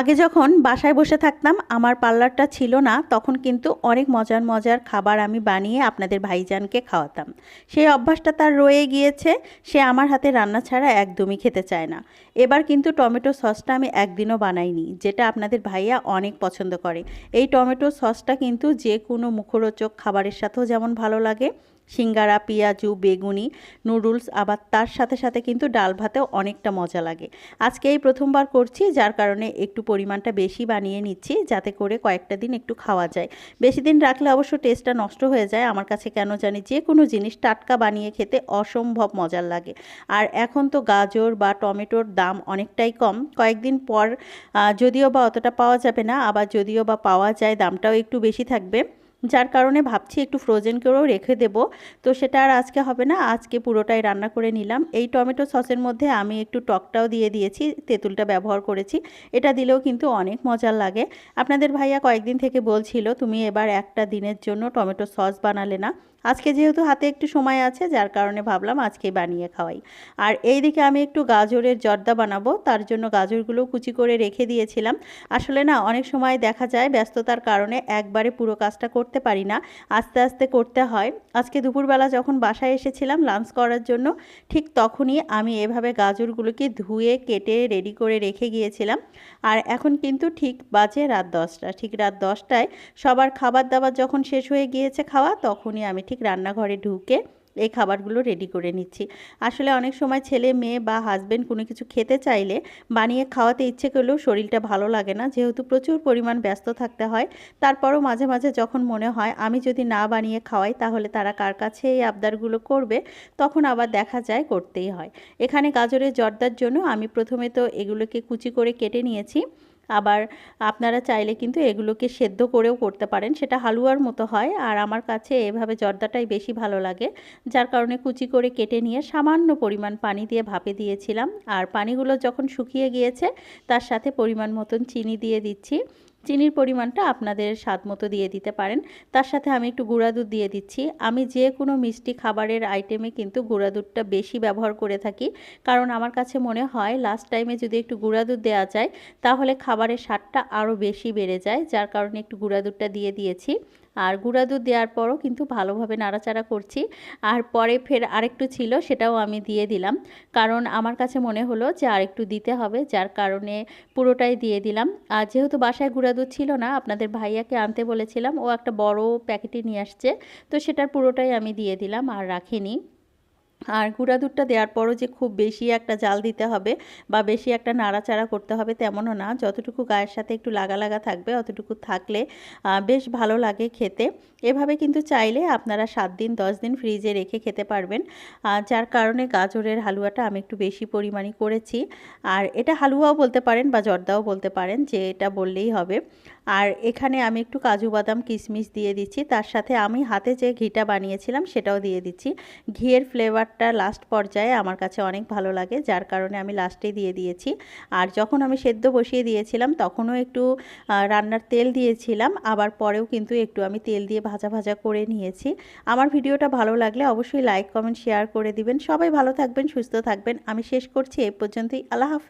আগে যখন বাসায় বসে থাকতাম, আমার পার্লারটা ছিল না, তখন কিন্তু অনেক মজার মজার খাবার আমি বানিয়ে আপনাদের ভাইজানকে খাওয়াতাম। সেই অভ্যাসটা তার রয়ে গিয়েছে, সে আমার হাতে রান্না ছাড়া একদমই খেতে চায় না। এবার কিন্তু টমেটো সসটা আমি একদিনও বানাইনি, যেটা আপনাদের ভাইয়া অনেক পছন্দ করে। এই টমেটো সসটা কিন্তু যে কোনো মুখরোচক খাবারের সাথেও যেমন ভালো লাগে সিঙ্গারা, পেঁয়াজু, বেগুনি, নুডলস, আবার তার সাথে সাথে কিন্তু ডাল ভাতেও অনেকটা মজা লাগে। আজকে এই প্রথমবার করছি, যার কারণে একটু পরিমাণটা বেশি বানিয়ে নিচ্ছি, যাতে করে কয়েকটা দিন একটু খাওয়া যায়। বেশি দিন রাখলে অবশ্য টেস্টটা নষ্ট হয়ে যায়, আমার কাছে কেন জানি যে কোনো জিনিস টাটকা বানিয়ে খেতে অসম্ভব মজার লাগে। আর এখন তো গাজর বা টমেটোর দাম অনেকটাই কম। কয়েকদিন পর যদিও বা অতটা পাওয়া যাবে না, আবার যদিও বা পাওয়া যায়, দামটাও একটু বেশি থাকবে। যার কারণে ভাবছি একটু ফ্রোজেন করেও রেখে দেব। তো সেটা আর আজকে হবে না, আজকে পুরোটাই রান্না করে নিলাম। এই টমেটো সসের মধ্যে আমি একটু টকটাও দিয়ে দিয়েছি, তেঁতুলটা ব্যবহার করেছি। এটা দিলেও কিন্তু অনেক মজার লাগে। আপনাদের ভাইয়া কয়েকদিন থেকে বলছিল, তুমি এবার একটা দিনের জন্য টমেটো সস বানালে না। আজকে যেহেতু হাতে একটু সময় আছে, যার কারণে ভাবলাম আজকে বানিয়ে খাওয়াই। আর এই দিকে আমি একটু গাজরের জর্দা বানাবো, তার জন্য গাজরগুলো কুচি করে রেখে দিয়েছিলাম। আসলে না, অনেক সময় দেখা যায় ব্যস্ততার কারণে একবারে পুরো কাজটা করতে পারি না, আস্তে আস্তে করতে হয়। আজকে দুপুরবেলা যখন বাসায় এসেছিলাম লাঞ্চ করার জন্য, ঠিক তখনই আমি এভাবে গাজরগুলোকে ধুয়ে, কেটে, রেডি করে রেখে গিয়েছিলাম। আর এখন কিন্তু ঠিক বাজে রাত দশটা। ঠিক রাত দশটায় সবার খাবার দাবার যখন শেষ হয়ে গিয়েছে খাওয়া, তখনই আমি ঠিক রান্নাঘরে ঢুকে এই খাবারগুলো রেডি করে নিচ্ছি। আসলে অনেক সময় ছেলে, মেয়ে বা হাজব্যান্ড কোনো কিছু খেতে চাইলে বানিয়ে খাওয়াতে ইচ্ছে করলেও শরীরটা ভালো লাগে না। যেহেতু প্রচুর পরিমাণ ব্যস্ত থাকতে হয়, তারপরও মাঝে মাঝে যখন মনে হয় আমি যদি না বানিয়ে খাওয়াই তাহলে তারা কার কাছে এই আবদারগুলো করবে, তখন আবার দেখা যায় করতেই হয়। এখানে গাজরের জর্দার জন্য আমি প্রথমে তো এগুলোকে কুচি করে কেটে নিয়েছি। আবার আপনারা চাইলে কিন্তু এগুলোকে সেদ্ধ করেও করতে পারেন, সেটা হালুয়ার মতো হয়। আর আমার কাছে এভাবে জর্দাটাই বেশি ভালো লাগে, যার কারণে কুচি করে কেটে নিয়ে সামান্য পরিমাণ পানি দিয়ে ভাপে দিয়েছিলাম। আর পানিগুলো যখন শুকিয়ে গিয়েছে, তার সাথে পরিমাণ মতন চিনি দিয়ে দিচ্ছি। চিনির পরিমাণটা আপনাদের স্বাদ মতো দিয়ে দিতে পারেন। তার সাথে আমি একটু গুঁড়া দুধ দিয়ে দিচ্ছি। আমি যে কোনো মিষ্টি খাবারের আইটেমে কিন্তু গুঁড়া দুধটা বেশি ব্যবহার করে থাকি। কারণ আমার কাছে মনে হয় লাস্ট টাইমে যদি একটু গুঁড়া দুধ দেওয়া যায়, তাহলে খাবারের স্বাদটা আরও বেশি বেড়ে যায়, যার কারণে একটু গুঁড়া দুধটা দিয়ে দিয়েছি। আর গুঁড়া দুধ দেওয়ার পরও কিন্তু ভালোভাবে নাড়াচাড়া করছি। আর পরে ফের আরেকটু ছিল, সেটাও আমি দিয়ে দিলাম। কারণ আমার কাছে মনে হলো যে আরেকটু দিতে হবে, যার কারণে পুরোটাই দিয়ে দিলাম। আর যেহেতু বাসায় গুঁড়া দুধ ছিল না, আপনাদের ভাইয়াকে আনতে বলেছিলাম, ও একটা বড় প্যাকেটে নিয়ে আসছে, তো সেটার পুরোটাই আমি দিয়ে দিলাম আর রাখিনি। আর গুঁড়া দুধটা দেওয়ার পরও যে খুব বেশি একটা জাল দিতে হবে বা বেশি একটা নাড়াচাড়া করতে হবে তেমনও না। যতটুকু গায়ের সাথে একটু লাগা লাগা থাকবে, অতটুকু থাকলে বেশ ভালো লাগে খেতে। এভাবে কিন্তু চাইলে আপনারা সাত দিন, দশ দিন ফ্রিজে রেখে খেতে পারবেন। যার কারণে গাজরের হালুয়াটা আমি একটু বেশি পরিমাণে করেছি। আর এটা হালুয়াও বলতে পারেন বা জর্দাও বলতে পারেন, যে এটা বললেই হবে। আর এখানে আমি একটু কাজু বাদাম, কিশমিশ দিয়ে দিচ্ছি। তার সাথে আমি হাতে যে ঘিটা বানিয়েছিলাম সেটাও দিয়ে দিচ্ছি। ঘিয়ের ফ্লেভারটা লাস্ট পর্যায়ে আমার কাছে অনেক ভালো লাগে, যার কারণে আমি লাস্টে দিয়ে দিয়েছি। আর যখন আমি সেদ্ধ বসিয়ে দিয়েছিলাম, তখনও একটু রান্নার তেল দিয়েছিলাম, আবার পরেও কিন্তু একটু আমি তেল দিয়ে ভাজা ভাজা করে নিয়েছি। আমার ভিডিওটা ভালো লাগলে অবশ্যই লাইক কমেন্ট শেয়ার করে দিবেন। সবাই ভালো থাকবেন, সুস্থ থাকবেন। আমি শেষ করছি এ পর্যন্তই। আল্লাহ হাফেজ।